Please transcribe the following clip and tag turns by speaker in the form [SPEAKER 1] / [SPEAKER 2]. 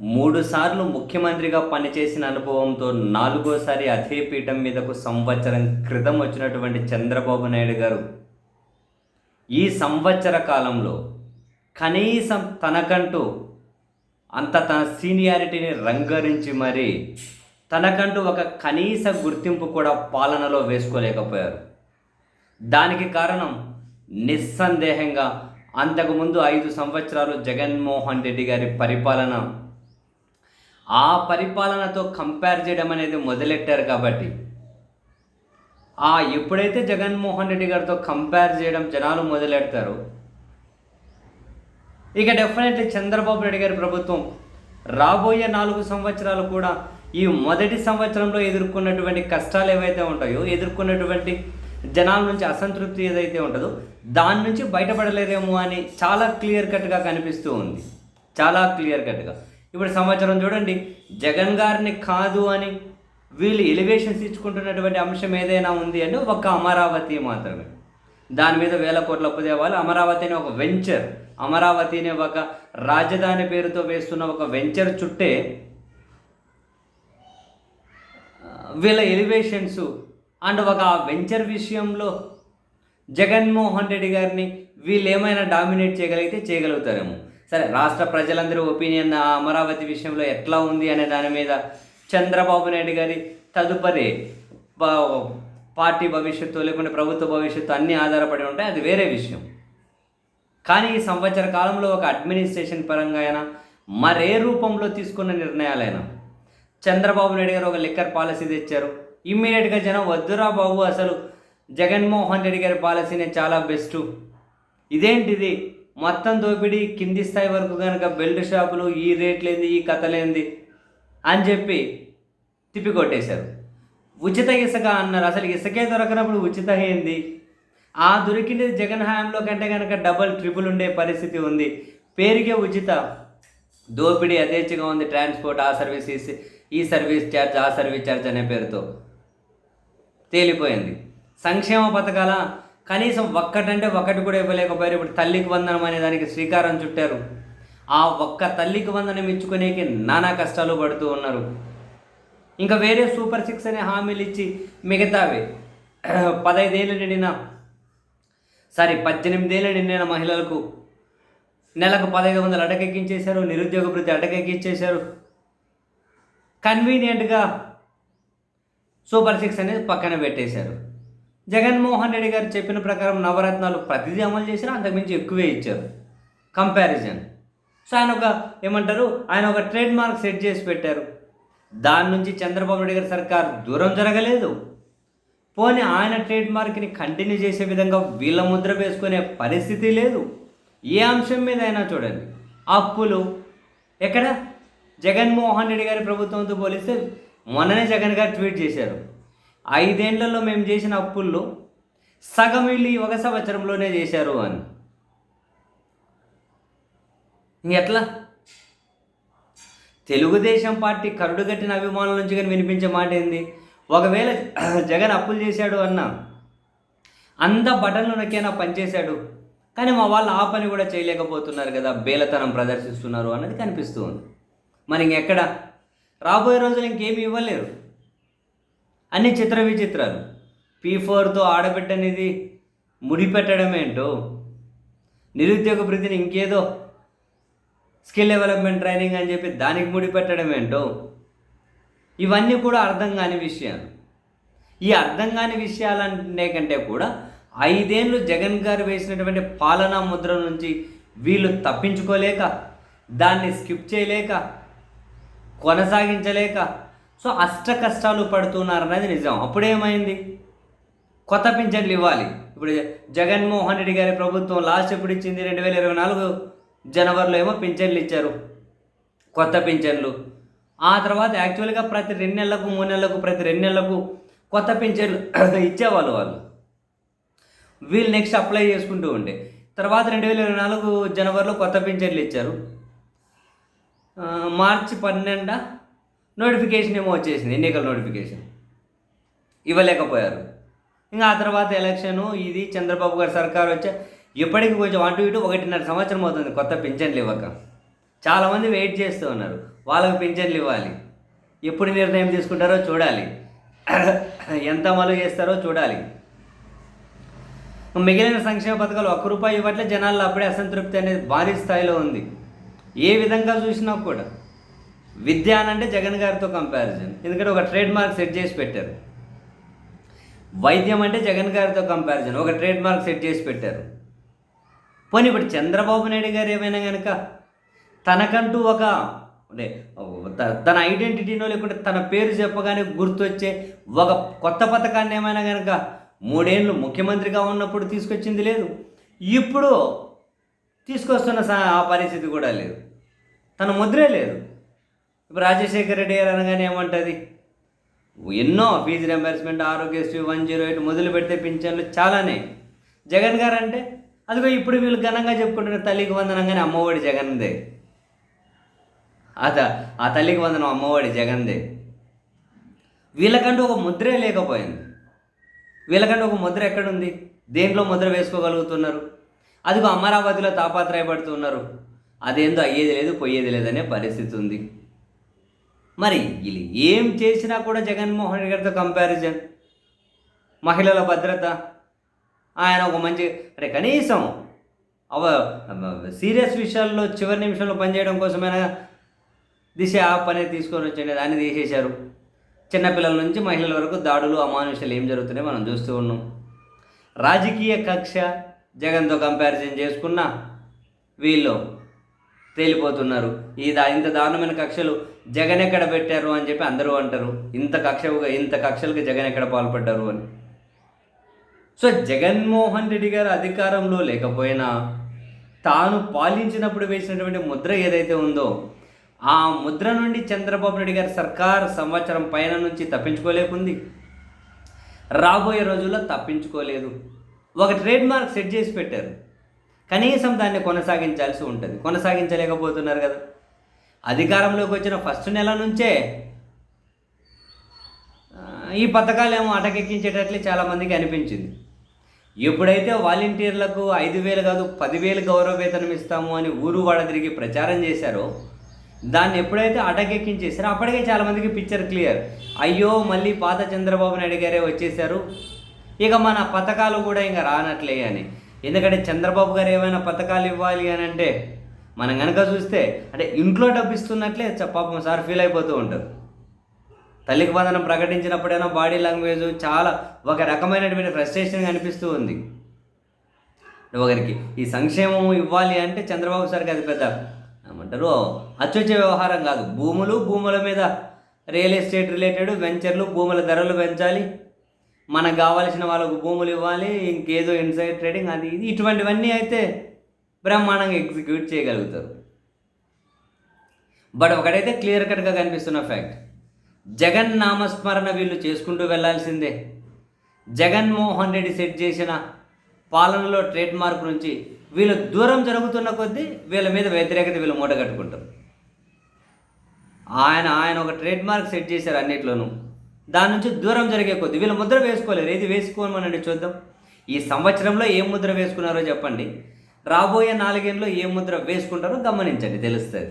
[SPEAKER 1] మూడుసార్లు ముఖ్యమంత్రిగా పనిచేసిన అనుభవంతో నాలుగోసారి అదే పీఠం మీదకు సంవత్సరం క్రితం వచ్చినటువంటి చంద్రబాబు నాయుడు గారు. ఈ సంవత్సర కాలంలో కనీసం తనకంటూ అంత తన సీనియారిటీని రంగరించి మరి తనకంటూ ఒక కనీస గుర్తింపు కూడా పాలనలో వేసుకోలేకపోయారు. దానికి కారణం నిస్సందేహంగా అంతకుముందు ఐదు సంవత్సరాలు జగన్మోహన్ రెడ్డి గారి పరిపాలన ఆ పరిపాలనతో కంపేర్ చేయడం అనేది మొదలెట్టారు కాబట్టి. ఆ ఎప్పుడైతే జగన్మోహన్ రెడ్డి గారితో కంపేర్ చేయడం జనాలు మొదలెడతారో ఇక డెఫినెట్లీ చంద్రబాబు నాయుడు గారి ప్రభుత్వం రాబోయే నాలుగు సంవత్సరాలు కూడా ఈ మొదటి సంవత్సరంలో ఎదుర్కొన్నటువంటి కష్టాలు ఏవైతే ఉంటాయో ఎదుర్కొన్నటువంటి జనాల నుంచి అసంతృప్తి ఏదైతే ఉంటుందో దాని నుంచి బయటపడలేదేమో అని చాలా క్లియర్ కట్గా కనిపిస్తూ ఉంది. చాలా క్లియర్ కట్గా ఇప్పుడు సంవత్సరం చూడండి. జగన్ గారిని కాదు అని వీళ్ళు ఎలివేషన్స్ ఇచ్చుకుంటున్నటువంటి అంశం ఏదైనా ఉంది అంటే ఒక అమరావతి మాత్రమే. దాని మీద వేల కోట్ల అప్పు తేవాలి. అమరావతి అనే ఒక వెంచర్ అమరావతి అనే ఒక రాజధాని పేరుతో వేస్తున్న ఒక వెంచర్ చుట్టే వీళ్ళ ఎలివేషన్స్ అండ్ ఒక వెంచర్ విషయంలో జగన్మోహన్ రెడ్డి గారిని వీళ్ళు ఏమైనా డామినేట్ చేయగలిగితే చేయగలుగుతారేమో. సరే రాష్ట్ర ప్రజలందరూ ఒపీనియన్ అమరావతి విషయంలో ఎట్లా ఉంది అనే దాని మీద చంద్రబాబు నాయుడు గారి తదుపరి పార్టీ భవిష్యత్తు లేకుంటే ప్రభుత్వ భవిష్యత్తు అన్నీ ఆధారపడి ఉంటాయి అది వేరే విషయం. కానీ ఈ సంవత్సర కాలంలో ఒక అడ్మినిస్ట్రేషన్ పరంగా అయినా మరే రూపంలో తీసుకున్న నిర్ణయాలైనా చంద్రబాబు నాయుడు గారు ఒక లిక్కర్ పాలసీ తెచ్చారు. ఇమ్మీడియట్గా జనం వద్దురా బాబు అసలు జగన్మోహన్ రెడ్డి గారి పాలసీనే చాలా బెస్ట్. ఇదేంటిది? మొత్తం దోపిడీ కింది స్థాయి వరకు కనుక బెల్ట్ షాపులు ఈ రేట్లేంది ఈ కథలేంది అని చెప్పి తిప్పికొట్టేశారు. ఉచిత ఇసుక అన్నారు. అసలు ఇసుకే దొరకనప్పుడు ఉచిత ఏంది? ఆ దొరికింది జగన్ హయాంలో కంటే కనుక డబల్ ట్రిపుల్ ఉండే పరిస్థితి ఉంది. పేరుకే ఉచిత. దోపిడీ యథేచ్ఛగా ఉంది. ట్రాన్స్పోర్ట్ ఆ సర్వీస్ ఈ- ఈ సర్వీస్ ఛార్జ్ ఆ సర్వీస్ ఛార్జ్ అనే పేరుతో తేలిపోయింది. సంక్షేమ పథకాల కనీసం ఒక్కటంటే ఒకటి కూడా ఇవ్వలేకపోయారు. ఇప్పుడు తల్లికి వందనం అనే దానికి శ్రీకారం చుట్టారు. ఆ ఒక్క తల్లికి వందనం ఇచ్చుకునేకి నానా కష్టాలు పడుతూ ఉన్నారు. ఇంకా వేరే సూపర్ సిక్స్ అనే హామీలు ఇచ్చి మిగతావి. పదైదేళ్ళు నిండిన సారీ పద్దెనిమిదేళ్ళు నిండిన మహిళలకు నెలకు పదహైదు వందలు అటకెక్కించేశారు. నిరుద్యోగ వృత్తి అటకెక్కించేశారు. కన్వీనియంట్గా సూపర్ సిక్స్ అనేది పక్కన పెట్టేశారు. జగన్మోహన్ రెడ్డి గారు చెప్పిన ప్రకారం నవరత్నాలు ప్రతిదీ అమలు చేసినా అంతకుమించి ఎక్కువే ఇచ్చారు. కంపారిజన్ సో ఆయన ఒక ఏమంటారు? ఆయన ఒక ట్రేడ్ మార్క్ సెట్ చేసి పెట్టారు. దాని నుంచి చంద్రబాబు నాయుడు గారి సర్కార్ దూరం జరగలేదు. పోనీ ఆయన ట్రేడ్ మార్క్ని కంటిన్యూ చేసే విధంగా వీళ్ళ ముద్ర వేసుకునే పరిస్థితి లేదు. ఏ అంశం మీద అయినా చూడండి. అప్పులు. ఎక్కడ? జగన్మోహన్ రెడ్డి గారి ప్రభుత్వంతో పోలిస్తే మొన్ననే జగన్ గారు ట్వీట్ చేశారు. ఐదేళ్ళలో మేము చేసిన అప్పుల్లో సగం వీళ్ళు ఈ ఒక సంవత్సరంలోనే చేశారు అని. ఎట్లా తెలుగుదేశం పార్టీ కరుడుగట్టిన అభిమానుల నుంచి కానీ వినిపించే మాట ఏంది? ఒకవేళ జగన్ అప్పులు చేశాడు అన్న అంత బటన్లు నొక్కేనా పనిచేశాడు కానీ మా వాళ్ళు ఆ పని కూడా చేయలేకపోతున్నారు కదా బేలతనం ప్రదర్శిస్తున్నారు అన్నది కనిపిస్తూ ఉంది. మరి ఇంకెక్కడ? రాబోయే రోజులు ఇంకేమి ఇవ్వలేరు. అన్ని చిత్ర విచిత్రాలు. పీ ఫోర్తో ఆడబిడ్డనేది ముడిపెట్టడం ఏంటో నిరుద్యోగ వృద్ధిని ఇంకేదో స్కిల్ డెవలప్మెంట్ ట్రైనింగ్ అని చెప్పి దానికి ముడిపెట్టడం ఏంటో ఇవన్నీ కూడా అర్థం కాని విషయాలు. ఈ అర్థం కాని విషయాలనే కంటే కూడా ఐదేళ్ళు జగన్ గారు వేసినటువంటి పాలనా ముద్ర నుంచి వీళ్ళు తప్పించుకోలేక దాన్ని స్కిప్ చేయలేక కొనసాగించలేక సో అష్ట కష్టాలు పడుతున్నారన్నది నిజం. అప్పుడేమైంది? కొత్త పింఛన్లు ఇవ్వాలి. ఇప్పుడు జగన్మోహన్ రెడ్డి గారి ప్రభుత్వం లాస్ట్ ఎప్పుడు ఇచ్చింది? రెండు వేల ఇరవై నాలుగు జనవరిలో ఏమో పింఛన్లు ఇచ్చారు. కొత్త పింఛన్లు. ఆ తర్వాత యాక్చువల్గా ప్రతి రెండు నెలలకు మూడు నెలలకు ప్రతి రెండు నెలలకు కొత్త పింఛన్లు ఇచ్చేవాళ్ళు వాళ్ళు. వీళ్ళు నెక్స్ట్ అప్లై చేసుకుంటూ ఉండే. తర్వాత రెండు వేల ఇరవై నాలుగు జనవరిలో కొత్త పింఛన్లు ఇచ్చారు. మార్చి పన్నెండ? నోటిఫికేషన్ ఏమో వచ్చేసింది ఎన్నికల నోటిఫికేషన్ ఇవ్వలేకపోయారు. ఇంకా ఆ తర్వాత ఎలక్షను ఇది చంద్రబాబు గారి సర్కారు వచ్చే ఇప్పటికి కొంచెం అటు ఇటు ఒకటిన్నర సంవత్సరం అవుతుంది కొత్త పింఛన్లు ఇవ్వక. చాలామంది వెయిట్ చేస్తూ ఉన్నారు వాళ్ళకు పింఛన్లు ఇవ్వాలి. ఎప్పుడు నిర్ణయం తీసుకుంటారో చూడాలి. ఎంత అమలు చేస్తారో చూడాలి. మిగిలిన సంక్షేమ పథకాలు ఒక్క రూపాయి ఇవ్వట్లే జనాల్లో అప్పుడే అసంతృప్తి అనేది భారీ స్థాయిలో ఉంది. ఏ విధంగా చూసినా కూడా. విద్య అని అంటే జగన్ గారితో కంపారిజన్ ఎందుకంటే ఒక ట్రేడ్ మార్క్ సెట్ చేసి పెట్టారు. వైద్యం అంటే జగన్ గారితో కంపారిజన్ ఒక ట్రేడ్ మార్క్ సెట్ చేసి పెట్టారు. పోనీ ఇప్పుడు చంద్రబాబు నాయుడు గారు ఏమైనా కనుక తనకంటూ ఒక అంటే తన ఐడెంటిటీనో లేకుంటే తన పేరు చెప్పగానే గుర్తొచ్చే ఒక కొత్త పథకాన్ని ఏమైనా కనుక మూడేళ్ళు ముఖ్యమంత్రిగా ఉన్నప్పుడు తీసుకొచ్చింది లేదు. ఇప్పుడు తీసుకొస్తున్న ఆ పరిస్థితి కూడా లేదు. తన ముద్రే లేదు. ఇప్పుడు రాజశేఖర రెడ్డి గారు అనగానే ఏమంటుంది? ఎన్నో fee reimbursement Aarogyasri one zero eight మొదలు పెడితే పింఛన్లు చాలానే. జగన్ గారు అంటే అదిగో ఇప్పుడు వీళ్ళు ఘనంగా చెప్పుకుంటున్న తల్లికి వందనంగానే అమ్మఒడి జగన్దే. అత ఆ తల్లికి వందనం అమ్మఒడి జగన్దే. వీళ్ళకంటూ ఒక ముద్రే లేకపోయింది. వీళ్ళకంటూ ఒక ముద్ర ఎక్కడుంది? దేంట్లో ముద్ర వేసుకోగలుగుతున్నారు? అదిగో అమరావతిలో తాపాత్రయపడుతున్నారు. అదేందో అయ్యేది లేదు పోయేది లేదనే పరిస్థితి ఉంది. మరి వీళ్ళు ఏం చేసినా కూడా జగన్మోహన్ రెడ్డి గారితో కంపారిజన్ మహిళల భద్రత. ఆయన ఒక మంచి అంటే కనీసం అవ సీరియస్ విషయాల్లో చివరి నిమిషంలో పనిచేయడం కోసమైనా దిశ ఆ పని తీసుకొని వచ్చండి దాన్ని తీసేశారు. చిన్నపిల్లల నుంచి మహిళల వరకు దాడులు అమానుషాలు ఏం జరుగుతున్నాయి మనం చూస్తూ ఉన్నాం. రాజకీయ కక్ష జగన్తో కంపారిజన్ చేసుకున్నా వీళ్ళు తేలిపోతున్నారు. ఈ దా ఇంత దారుణమైన కక్షలు జగన్ ఎక్కడ పెట్టారు అని చెప్పి అందరూ అంటారు. ఇంత కక్షగా ఇంత కక్షలకు జగన్ ఎక్కడ పాల్పడ్డారు అని. సో జగన్మోహన్ రెడ్డి గారు అధికారంలో లేకపోయినా తాను పాలించినప్పుడు వేసినటువంటి ముద్ర ఏదైతే ఉందో ఆ ముద్ర నుండి చంద్రబాబు నాయుడు గారి సర్కార్ సంవత్సరం పైన నుంచి తప్పించుకోలేకుంది. రాబోయే రోజుల్లో తప్పించుకోలేదు. ఒక ట్రేడ్ మార్క్ సెట్ చేసి పెట్టారు. కనీసం దాన్ని కొనసాగించాల్సి ఉంటుంది. కొనసాగించలేకపోతున్నారు కదా. అధికారంలోకి వచ్చిన ఫస్ట్ నెల నుంచే ఈ ఈ పథకాలేమో అటకెక్కించేటట్లు చాలామందికి అనిపించింది. ఎప్పుడైతే వాలంటీర్లకు ఐదు వేలు కాదు పదివేలు గౌరవ వేతనం ఇస్తాము అని ఊరు వాడ తిరిగి ప్రచారం చేశారో దాన్ని ఎప్పుడైతే అటకెక్కించేసారో అప్పటికే చాలామందికి పిక్చర్ క్లియర్ అయ్యో మళ్ళీ పాత చంద్రబాబు నాయుడు గారే వచ్చేసారు ఇక మన పథకాలు కూడా ఇంకా రానట్లే అని. ఎందుకంటే చంద్రబాబు గారు ఏమైనా పథకాలు ఇవ్వాలి అని అంటే మనం కనుక చూస్తే అంటే ఇంట్లో డబ్బు ఇస్తున్నట్లే పాపం సార్ ఫీల్ అయిపోతూ ఉంటారు. తల్లికి బంధనం ప్రకటించినప్పుడైనా బాడీ లాంగ్వేజ్ చాలా ఒక రకమైనటువంటి ఫ్రస్ట్రేషన్ కనిపిస్తూ ఉంది. ఒకరికి ఈ సంక్షేమం ఇవ్వాలి అంటే చంద్రబాబు సార్కి అది పెద్ద ఏమంటారు అచ్చొచ్చే వ్యవహారం కాదు. భూములు భూముల మీద రియల్ ఎస్టేట్ రిలేటెడ్ వెంచర్లు భూముల ధరలు పెంచాలి. మనకు కావాల్సిన వాళ్ళకు భూములు ఇవ్వాలి ఇంకేదో ఇన్సైడ్ ట్రేడింగ్ అది ఇది. ఇటువంటివన్నీ అయితే బ్రహ్మాండంగా ఎగ్జిక్యూట్ చేయగలుగుతారు. బట్ ఒకటైతే క్లియర్ కట్గా కనిపిస్తున్న ఫ్యాక్ట్ జగన్ నామస్మరణ వీళ్ళు చేసుకుంటూ వెళ్ళాల్సిందే జగన్మోహన్ రెడ్డి సెట్ చేసిన పాలనలో ట్రేడ్ మార్క్ నుంచి వీళ్ళు దూరం జరుగుతున్న కొద్దీ వీళ్ళ మీద వ్యతిరేకత వీళ్ళు మూట కట్టుకుంటారు. ఆయన ఆయన ఒక ట్రేడ్ మార్క్ సెట్ చేశారు అన్నిట్లోనూ. దాని నుంచి దూరం జరిగే కొద్దీ వీళ్ళు ముద్ర వేసుకోలేరు. ఏది వేసుకోమనండి చూద్దాం. ఈ సంవత్సరంలో ఏ ముద్ర వేసుకున్నారో చెప్పండి. రాబోయే నాలుగేళ్ళలో ఏ ముద్ర వేసుకుంటారో గమనించండి తెలుస్తుంది.